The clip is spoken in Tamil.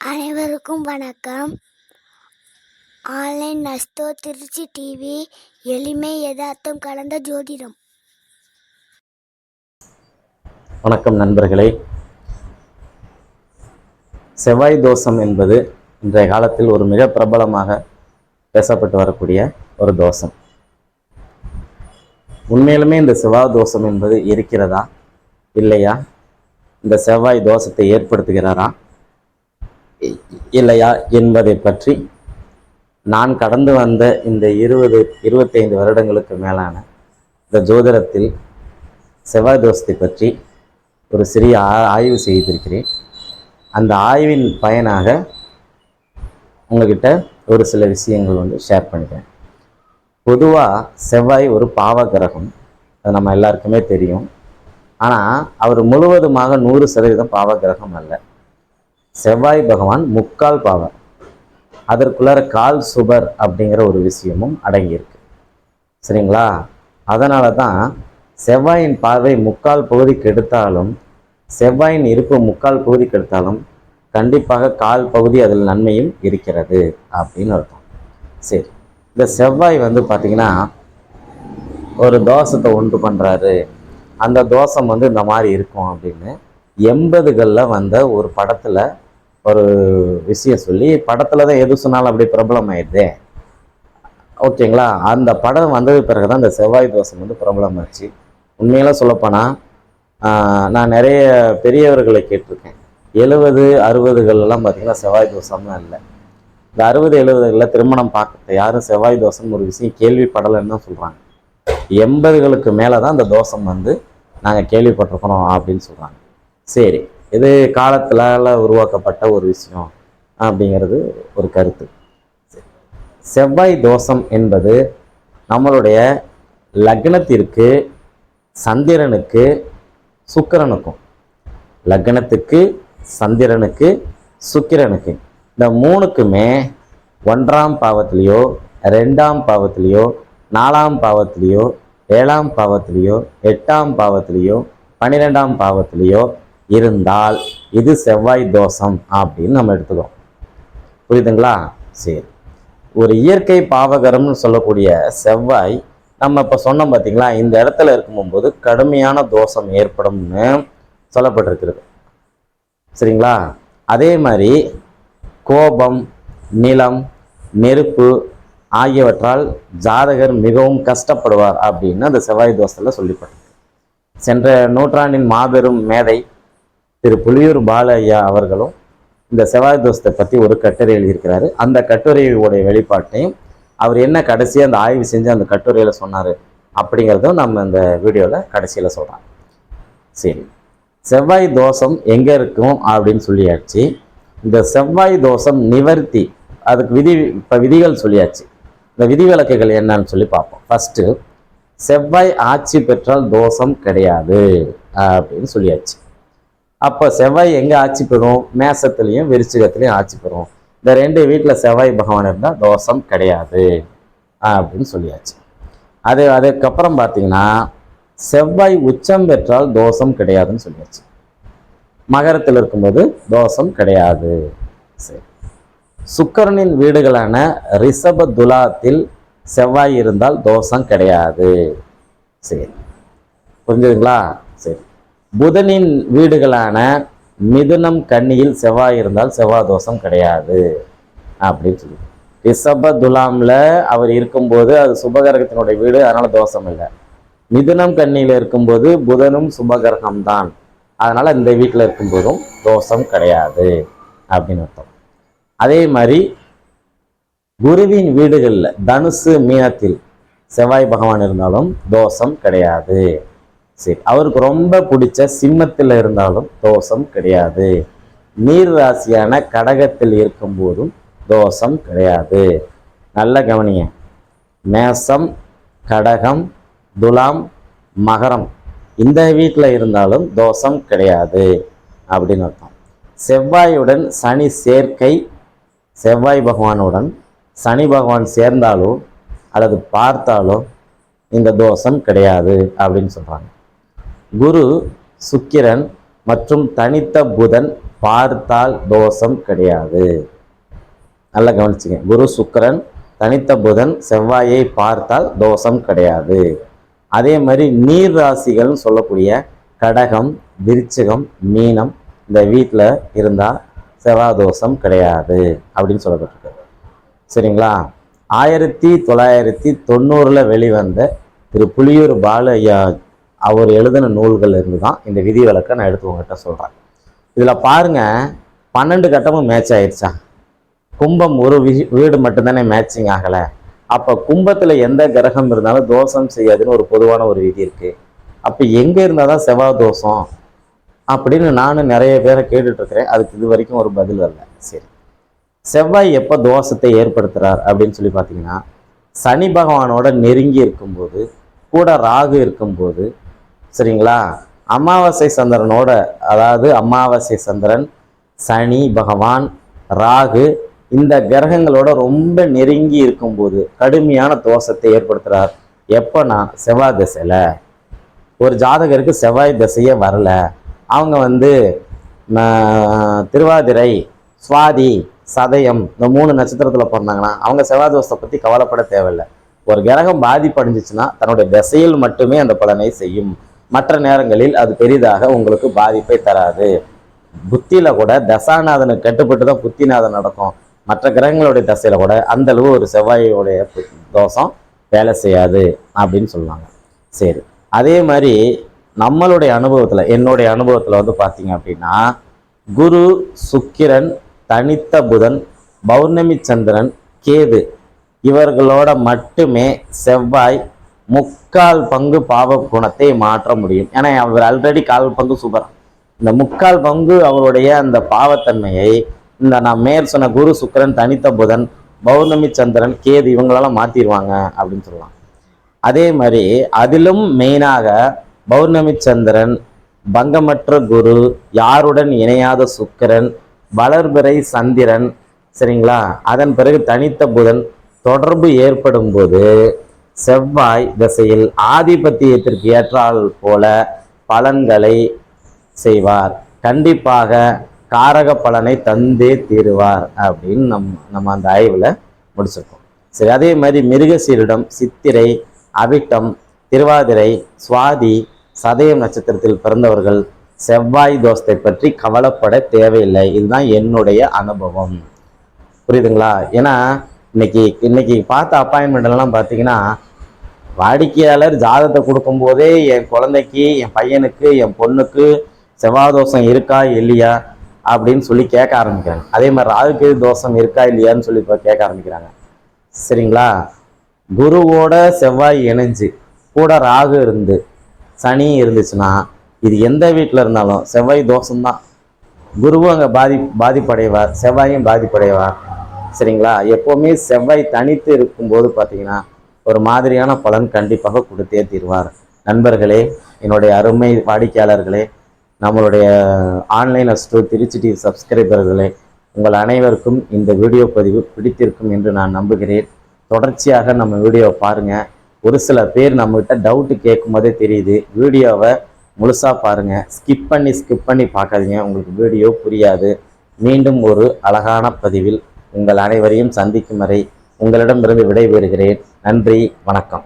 அனைவருக்கும் வணக்கம். ஆன்லைன் நஸ்தோ திருச்சி டிவி எளிமை யதார்த்தம் கலந்த ஜோதிடம். வணக்கம் நண்பர்களே. செவ்வாய் தோஷம் என்பது இன்றைய காலத்தில் ஒரு மிக பிரபலமாக பேசப்பட்டு வரக்கூடிய ஒரு தோஷம். உண்மையிலுமே இந்த செவ்வாய் தோஷம் என்பது இருக்கிறதா? இல்லையா? இந்த செவ்வாய் தோஷத்தை ஏற்படுத்துகிறாரா? இல்லையா என்பதை பற்றி நான் கடந்து வந்த இந்த இருபது இருபத்தைந்து வருடங்களுக்கு மேலான இந்த ஜோதிடத்தில் செவ்வாய் தோஷத்தை பற்றி ஒரு சிறிய ஆய்வு செய்திருக்கிறேன். அந்த ஆய்வின் பயனாக உங்ககிட்ட ஒரு சில விஷயங்கள் வந்து ஷேர் பண்ணிக்கிறேன். பொதுவாக செவ்வாய் ஒரு பாவ கிரகம். அது நம்ம எல்லாருக்குமே தெரியும். ஆனால் அவர் முழுவதுமாக நூறு சதவீதம் பாவ கிரகம் அல்ல. செவ்வாய் பகவான் முக்கால் பாவம். அதற்குள்ளார கால் சுபர் அப்படிங்கிற ஒரு விஷயமும் அடங்கியிருக்கு. சரிங்களா? அதனால தான் செவ்வாயின் பார்வை முக்கால் பகுதிக்கு எடுத்தாலும் செவ்வாயின் இருப்பு முக்கால் பகுதிக்கு எடுத்தாலும் கண்டிப்பாக கால் பகுதி அதில் நன்மையும் இருக்கிறது அப்படின்னு அர்த்தம். சரி இந்த செவ்வாய் வந்து பார்த்திங்கன்னா ஒரு தோஷத்தை உண்டு பண்ணுறாரு அந்த தோஷம் வந்து இந்த மாதிரி இருக்கும் அப்படின்னு எண்பதுகளில் வந்த ஒரு படத்தில் ஒரு விஷயம் சொல்லி படத்தில் தான் எது சொன்னாலும் அப்படியே பிரபலம் ஆயிடுதே. ஓகேங்களா? அந்த படம் வந்தது பிறகு தான் இந்த செவ்வாய் தோஷம் வந்து பிரபலம் ஆச்சு. உண்மையெல்லாம் சொல்லப்போனால் நான் நிறைய பெரியவர்களை கேட்டிருக்கேன். எழுபது அறுபதுகள்லாம் பார்த்தீங்கன்னா செவ்வாய் தோஷம்லாம் இல்லை. இந்த அறுபது எழுபதுகளில் திருமணம் பார்க்க யாரும் செவ்வாய் தோஷம் ஒரு விஷயம் கேள்விப்படலைன்னு தான் சொல்கிறாங்க எண்பதுகளுக்கு மேலே தான் இந்த தோஷம் வந்து நாங்கள் கேள்விப்பட்டிருக்கிறோம் அப்படின்னு சொல்கிறாங்க சரி. இது காலத்திலால் உருவாக்கப்பட்ட ஒரு விஷயம் அப்படிங்கிறது ஒரு கருத்து. செவ்வாய் தோஷம் என்பது நம்மளுடைய லக்னத்திற்கு சந்திரனுக்கு சுக்கிரனுக்கும். லக்னத்துக்கு சந்திரனுக்கு சுக்கிரனுக்கு. இந்த மூணுக்குமே ஒன்றாம் பாவத்திலேயோ ரெண்டாம் பாவத்திலேயோ நாலாம் பாவத்திலேயோ ஏழாம் பாவத்திலேயோ எட்டாம் பாவத்திலேயோ பன்னிரெண்டாம் பாவத்திலேயோ இருந்தால் இது செவ்வாய் தோஷம் அப்படின்னு நம்ம எடுத்துக்கிறோம். புரியுதுங்களா? சரி. ஒரு இயற்கை பாவகரம்னு சொல்லக்கூடிய செவ்வாய் நம்ம இப்போ சொன்னோம் பார்த்தீங்களா இந்த இடத்துல இருக்கும்போது கடுமையான தோஷம் ஏற்படும்னு சொல்லப்பட்டிருக்கிறது. சரிங்களா? அதே மாதிரி கோபம் நிலம் நெருப்பு ஆகியவற்றால் ஜாதகர் மிகவும் கஷ்டப்படுவார் அப்படின்னு அந்த செவ்வாய் தோஷத்தில் சொல்லப்பட்டிருக்கு. சென்ற நூற்றாண்டின் மாபெரும் மேதை திரு புலியூர் பாலையா அவர்களும் இந்த செவ்வாய் தோஷத்தை பற்றி ஒரு கட்டுரை எழுதியிருக்கிறாரு. அந்த கட்டுரையுடைய வெளிப்பாட்டையும் அவர் என்ன கடைசியாக அந்த ஆய்வு செஞ்சு அந்த கட்டுரையில் சொன்னார் அப்படிங்கிறதும் நம்ம இந்த வீடியோவில் கடைசியில் சொல்கிறோம் சரி. செவ்வாய் தோஷம் எங்கே இருக்கும் அப்படின்னு சொல்லியாச்சு. இந்த செவ்வாய் தோஷம் நிவர்த்தி அதுக்கு விதி இப்போ விதிகள் சொல்லியாச்சு. இந்த விதிவிலக்குகள் என்னன்னு சொல்லி பார்ப்போம். ஃபஸ்ட்டு செவ்வாய் ஆட்சி பெற்றால் தோஷம் கிடையாது அப்படின்னு சொல்லியாச்சு. அப்போ செவ்வாய் எங்கே ஆட்சி பெறும்? மேசத்துலேயும் விருச்சிகத்துலேயும் ஆட்சி பெறும். இந்த ரெண்டு வீட்டில் செவ்வாய் பகவான் இருந்தால் தோஷம் கிடையாது. அப்படின்னு சொல்லியாச்சு. அது அதுக்கப்புறம் பார்த்தீங்கன்னா செவ்வாய் உச்சம் பெற்றால் தோஷம் கிடையாதுன்னு சொல்லியாச்சு. மகரத்தில் இருக்கும்போது தோஷம் கிடையாது. சரி. சுக்கரனின் வீடுகளான ரிஷப துலாத்தில் செவ்வாய் இருந்தால் தோஷம் கிடையாது. சரி. புரிஞ்சுதுங்களா? சரி. புதனின் வீடுகளான மிதுனம் கன்னியில் செவ்வாய் இருந்தால் செவ்வாய் தோஷம் கிடையாது அப்படின்னு சொல்லி ரிஷப துலாமில் அவர் இருக்கும்போது அது சுபகரகத்தினுடைய வீடு அதனால தோஷம் இல்லை. மிதுனம் கண்ணியில் இருக்கும்போது புதனும் சுபகிரகம் தான் அதனால இந்த வீட்டில் இருக்கும்போதும் தோஷம் கிடையாது அப்படின்னு அர்த்தம். அதே மாதிரி குருவின் வீடுகளில் தனுசு மீனத்தில் செவ்வாய் பகவான் இருந்தாலும் தோஷம் கிடையாது. சரி அவருக்கு ரொம்ப பிடிச்ச சிம்மத்தில் இருந்தாலும் தோஷம் கிடையாது. நீர் ராசியான கடகத்தில் இருக்கும்போதும் தோஷம் கிடையாது. நல்ல கவனிங்க. மேசம் கடகம் துலாம் மகரம். இந்த வீட்டில் இருந்தாலும் தோஷம் கிடையாது அப்படின்னு அர்த்தம். செவ்வாயுடன் சனி சேர்க்கை செவ்வாய் பகவானுடன் சனி பகவான் சேர்ந்தாலோ அல்லது பார்த்தாலோ இந்த தோஷம் கிடையாது அப்படின்னு சொல்கிறாங்க குரு சுக்கிரன் மற்றும் தனித்த புதன் பார்த்தால் தோஷம் கிடையாது. நல்லா கவனிச்சுங்க. குரு சுக்கிரன் தனித்த புதன் செவ்வாயை பார்த்தால் தோஷம் கிடையாது. அதே மாதிரி நீர் ராசிகள்னு சொல்லக்கூடிய கடகம் விருச்சகம் மீனம் இந்த வீட்டில் இருந்தால் செவ்வாய் தோஷம் கிடையாது அப்படின்னு சொல்லப்பட்டிருக்கு. சரிங்களா? ஆயிரத்தி தொள்ளாயிரத்தி தொண்ணூறில் வெளிவந்த திரு புலியூர் பாலையா அவர் எழுதின நூல்கள் இருந்து தான் இந்த விதி விலக்கை நான் எடுத்து உங்ககிட்ட சொல்கிறேன் இதில் பாருங்க பன்னெண்டு கட்டமும் மேட்ச் ஆயிடுச்சா கும்பம் ஒரு வி- வீடு மட்டும்தானே மேட்சிங் ஆகலை. அப்போ கும்பத்தில் எந்த கிரகம் இருந்தாலும் தோஷம் செய்யாதுன்னு ஒரு பொதுவான ஒரு விதி இருக்குது அப்போ எங்கே இருந்தால் தான் செவ்வாய் தோஷம்? அப்படின்னு நானும் நிறைய பேரை கேட்டுட்ருக்கிறேன். அதுக்கு இது வரைக்கும் ஒரு பதில் வரல. சரி. செவ்வாய் எப்போ தோஷத்தை ஏற்படுத்துகிறார் அப்படின்னு சொல்லி பார்த்தீங்கன்னா சனி பகவானோட நெருங்கி இருக்கும்போது கூட ராகு இருக்கும்போது சரிங்களா? அமாவாசை சந்திரனோட அதாவது அமாவாசை சந்திரன் சனி பகவான் ராகு இந்த கிரகங்களோட ரொம்ப நெருங்கி இருக்கும்போது கடுமையான தோஷத்தை ஏற்படுத்துகிறார் எப்போனா செவ்வாய் திசையில். ஒரு ஜாதகருக்கு செவ்வாய் திசையே வரல. அவங்க வந்து திருவாதிரை சுவாதி சதயம் இந்த மூணு நட்சத்திரத்தில் பிறந்தாங்கன்னா அவங்க செவ்வாய் தோஷத்தை பற்றி கவலைப்பட தேவையில்லை. ஒரு கிரகம் பாதிப்படைஞ்சிச்சுன்னா தன்னுடைய திசையில் மட்டுமே அந்த பலனை செய்யும். மற்ற நேரங்களில் அது பெரிதாக உங்களுக்கு பாதிப்பை தராது. புத்தியில் கூட தசாநாதனுக்கு கட்டுப்பட்டு தான் புத்திநாதன் நடக்கும். மற்ற கிரகங்களுடைய தசையில் கூட அந்த அளவு ஒரு செவ்வாயோடைய தோஷம் வேலை செய்யாது அப்படின்னு சொல்லுவாங்க. சரி அதே மாதிரி நம்மளுடைய அனுபவத்தில் என்னுடைய அனுபவத்தில் வந்து பார்த்தீங்க அப்படின்னா குரு சுக்கிரன் தனித்த புதன் பௌர்ணமி சந்திரன் கேது இவர்களோட மட்டுமே செவ்வாய் முக்கால் பங்கு பாவ குணத்தை மாற்ற முடியும். ஏன்னா அவர் ஆல்ரெடி கால் பங்கு சூப்பர் இந்த முக்கால் பங்கு அவருடைய அந்த பாவத்தன்மையை இந்த நான் மேற் சொன்ன குரு சுக்கிரன் தனித்த புதன் பௌர்ணமி சந்திரன் கேது இவங்களால மாத்திடுவாங்க அப்படின்னு சொல்லலாம். அதே மாதிரி அதிலும் மெயினாக பௌர்ணமி சந்திரன் பங்கமற்ற குரு யாருடன் இணையாத சுக்கிரன் வளர்பிறை சந்திரன் சரிங்களா? அதன் பிறகு தனித்த புதன் தொடர்பு ஏற்படும் போது செவ்வாய் திசையில் ஆதிபத்தியத்திற்கு ஏற்றால் போல பலன்களை செய்வார். கண்டிப்பாக காரக பலனை தந்தே தீருவார் அப்படின்னு நம் நம்ம அந்த ஆய்வில் முடிச்சிருக்கோம். சரி அதே மாதிரி மிருகசீரிடம் சித்திரை அவிட்டம் திருவாதிரை சுவாதி சதயம் நட்சத்திரத்தில் பிறந்தவர்கள் செவ்வாய் தோஷத்தை பற்றி கவலைப்பட தேவையில்லை. இதுதான் என்னுடைய அனுபவம். புரியுதுங்களா? ஏன்னா இன்னைக்கு இன்னைக்கு பார்த்த அப்பாயின்மெண்ட் எல்லாம் பார்த்தீங்கன்னா வாடிக்கையாளர் ஜாதகத்தை கொடுக்கும்போதே என் குழந்தைக்கு என் பையனுக்கு என் பொண்ணுக்கு செவ்வாய் தோஷம் இருக்கா இல்லையா அப்படின்னு சொல்லி கேட்க ஆரம்பிக்கிறாங்க. அதே மாதிரி ராகுக்கு தோஷம் இருக்கா இல்லையான்னு சொல்லி இப்போ கேட்க ஆரம்பிக்கிறாங்க. சரிங்களா? குருவோட செவ்வாய் இணைஞ்சு கூட ராகு இருந்து சனி இருந்துச்சுன்னா இது எந்த வீட்டில் இருந்தாலும் செவ்வாய் தோஷம்தான். குருவும் அங்கே பாதி பாதிப்படைவார் செவ்வாயும் பாதிப்படைவார். சரிங்களா? எப்போவுமே செவ்வாய் தனித்து இருக்கும்போது பார்த்தீங்கன்னா ஒரு மாதிரியான பலன் கண்டிப்பாக கொடுத்தே தீர்வார். நண்பர்களே என்னுடைய அருமை வாடிக்கையாளர்களே நம்மளுடைய ஆன்லைன் அஸ்ட்ரோ திருச்சி டிவி சப்ஸ்கிரைபர்களே உங்கள் அனைவருக்கும் இந்த வீடியோ பதிவு பிடித்திருக்கும் என்று நான் நம்புகிறேன். தொடர்ச்சியாக நம்ம வீடியோவை பாருங்கள் ஒரு சில பேர் நம்மகிட்ட டவுட்டு கேட்கும் போதே தெரியுது. வீடியோவை முழுசாக பாருங்கள் ஸ்கிப் பண்ணி ஸ்கிப் பண்ணி பார்க்காதீங்க. உங்களுக்கு வீடியோ புரியாது. மீண்டும் ஒரு அழகான பதிவில் உங்கள் அனைவரையும் சந்திக்கும் வரை உங்களிடமிருந்து விடைபெறுகிறேன். நன்றி வணக்கம்.